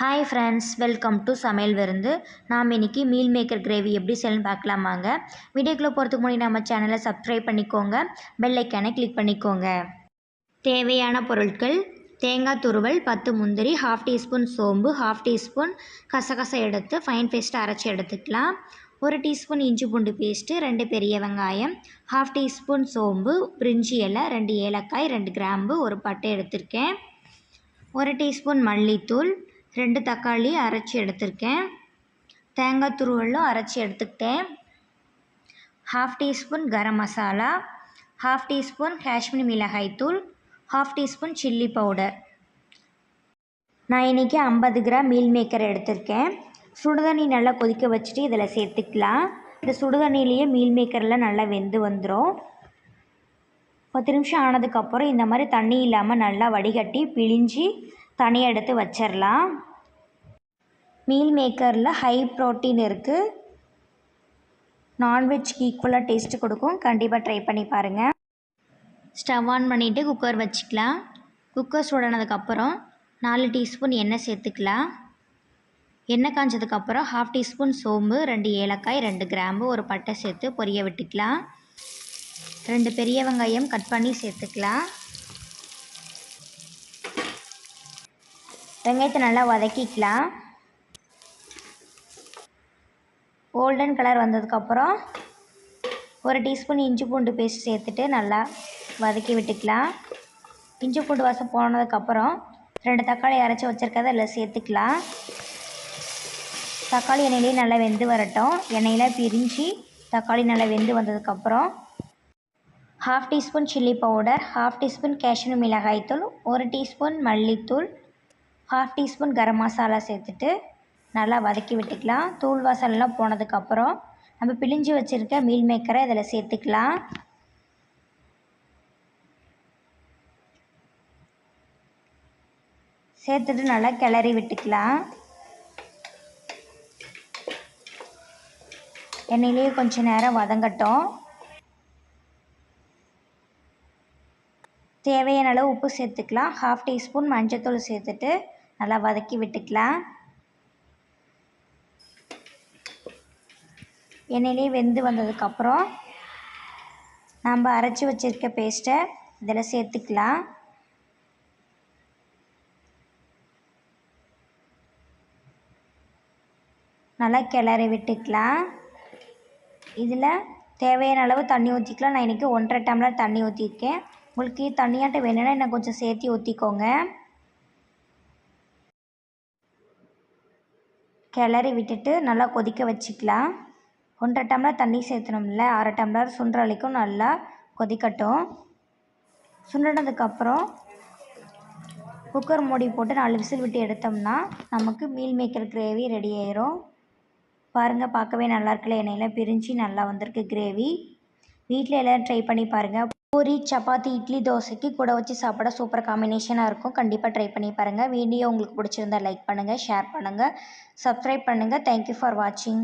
Hi friends welcome to சமையல் விருந்து. நாம் இன்றைக்கி மீல் மேக்கர் கிரேவி எப்படி செய்யணும்னு பார்க்கலாமாங்க. வீடியோக்குள்ளே போகிறதுக்கு முன்னாடி நம்ம சேனலை சப்ஸ்கிரைப் பண்ணிக்கோங்க. பெல் ஐக்கானை கிளிக் பண்ணிக்கோங்க. தேவையான பொருட்கள் தேங்காய் துருவல் பத்து முந்திரி ஹாஃப் டீஸ்பூன் சோம்பு ஹாஃப் டீஸ்பூன் கசகசை எடுத்து ஃபைன் பேஸ்ட்டு அரைச்சி எடுத்துக்கலாம். ஒரு டீஸ்பூன் இஞ்சி பூண்டு பேஸ்ட்டு ரெண்டு பெரிய வெங்காயம் ஹாஃப் டீஸ்பூன் சோம்பு பிரிஞ்சி இலை ரெண்டு ஏலக்காய் ரெண்டு கிராம்பு ஒரு பட்டை எடுத்திருக்கேன். ஒரு டீஸ்பூன் மல்லித்தூள் ரெண்டு தக்காளி அரைச்சி எடுத்திருக்கேன். தேங்காய் துருவலும் அரைச்சி எடுத்துக்கிட்டேன். Half teaspoon garam masala half teaspoon Kashmir மிளகாய்த்தூள் ஹாஃப் டீஸ்பூன் சில்லி பவுடர் நான் இன்றைக்கி ஐம்பது கிராம் மீல் மேக்கர் எடுத்திருக்கேன். சுடுதண்ணி நல்லா கொதிக்க வச்சுட்டு இதில் சேர்த்துக்கலாம். இந்த சுடுதண்ணிலேயே மீல் மேக்கரில் நல்லா வெந்து வந்துடும் பத்து நிமிஷம் ஆனதுக்கப்புறம் இந்த மாதிரி தண்ணி இல்லாமல் நல்லா வடிகட்டி பிழிஞ்சு தனியாக எடுத்து வச்சிடலாம். மீல் மேக்கரில் ஹை ப்ரோட்டீன் இருக்குது நான்வெஜ்க்கு ஈக்குவலாக டேஸ்ட்டு கொடுக்கும். கண்டிப்பாக ட்ரை பண்ணி பாருங்கள் ஸ்டவ் ஆன் பண்ணிவிட்டு குக்கர் வச்சுக்கலாம். குக்கர் சூடானதுக்கப்புறம் நாலு டீஸ்பூன் எண்ணெய் சேர்த்துக்கலாம். எண்ணெய் காஞ்சதுக்கப்புறம் ஹாஃப் டீஸ்பூன் சோம்பு ரெண்டு ஏலக்காய் ரெண்டு கிராம்பு ஒரு பட்டை சேர்த்து பொரிய விட்டுக்கலாம். ரெண்டு பெரிய வெங்காயம் கட் பண்ணி சேர்த்துக்கலாம். வெங்காயத்தை நல்லா வதக்கிக்கலாம். கோல்டன் கலர் வந்ததுக்கப்புறம் ஒரு டீஸ்பூன் இஞ்சி பூண்டு பேஸ்ட் சேர்த்துட்டு நல்லா வதக்கி விட்டுக்கலாம். இஞ்சி பூண்டு வாசம் போனதுக்கப்புறம் ரெண்டு தக்காளி அரைச்சி வச்சுருக்கதை அதில் சேர்த்துக்கலாம். தக்காளி எண்ணெயிலே நல்லா வெந்து வரட்டும். எண்ணெயில் பிரிஞ்சு தக்காளி நல்லா வெந்து வந்ததுக்கப்புறம் half teaspoon chilli powder half teaspoon Kashmir மிளகாய்த்தூள் ஒரு டீஸ்பூன் மல்லித்தூள் ஹாஃப் டீஸ்பூன் கரம் மசாலா சேர்த்துட்டு நல்லா வதக்கி விட்டுக்கலாம். தூள் வாசல்லாம் போனதுக்கப்புறம் நம்ம பிழிஞ்சு வச்சுருக்க மீல் மேக்கரை இதில் சேர்த்துக்கலாம். சேர்த்துட்டு நல்லா கிளறி விட்டுக்கலாம். எண்ணெயிலேயே கொஞ்சம் நேரம் வதங்கட்டும். தேவையான அளவு உப்பு சேர்த்துக்கலாம். ஹாஃப் டீஸ்பூன் மஞ்சத்தூள் சேர்த்துட்டு நல்லா வதக்கி விட்டுக்கலாம். எண்ணெயிலே வெந்து வந்ததுக்கப்புறம் நம்ம அரைச்சி வச்சுருக்க பேஸ்ட்டை இதில் சேர்த்துக்கலாம். நல்லா கிளறி விட்டுக்கலாம். இதில் தேவையான அளவு தண்ணி ஊற்றிக்கலாம் நான் இன்றைக்கி ஒன்றரை டம்ளர் தண்ணி ஊற்றிருக்கேன் உங்களுக்கு தண்ணியாட்ட வேணும்னா இன்னும் கொஞ்சம் சேர்த்து ஊற்றிக்கோங்க கிளறி விட்டுட்டு நல்லா கொதிக்க வச்சுக்கலாம். ஒன்றரை டம்ளர் தண்ணி சேர்த்தணும்ல அரை டம்ளர் சுண்டுற வரைக்கும் நல்லா கொதிக்கட்டும். சுண்டினதுக்கப்புறம் குக்கர் மூடி போட்டு நாலு விசில் விட்டு எடுத்தோம்னா நமக்கு மீல் மேக்கர் கிரேவி ரெடி ஆயிரும். பாருங்கள் பார்க்கவே நல்லா இருக்குல்ல எண்ணெயில் பிரிஞ்சு நல்லா வந்திருக்கு கிரேவி வீட்டில் எல்லோரும் ட்ரை பண்ணி பாருங்கள் பூரி சப்பாத்தி இட்லி தோசைக்கு கூட வச்சு சாப்பிட சூப்பர் காம்பினேஷனாக இருக்கும். கண்டிப்பாக ட்ரை பண்ணி பாருங்கள் வீடியோ உங்களுக்கு பிடிச்சிருந்தா லைக் பண்ணுங்கள் ஷேர் பண்ணுங்கள் சப்ஸ்கிரைப் பண்ணுங்கள் தேங்க்யூ ஃபார் வாட்சிங்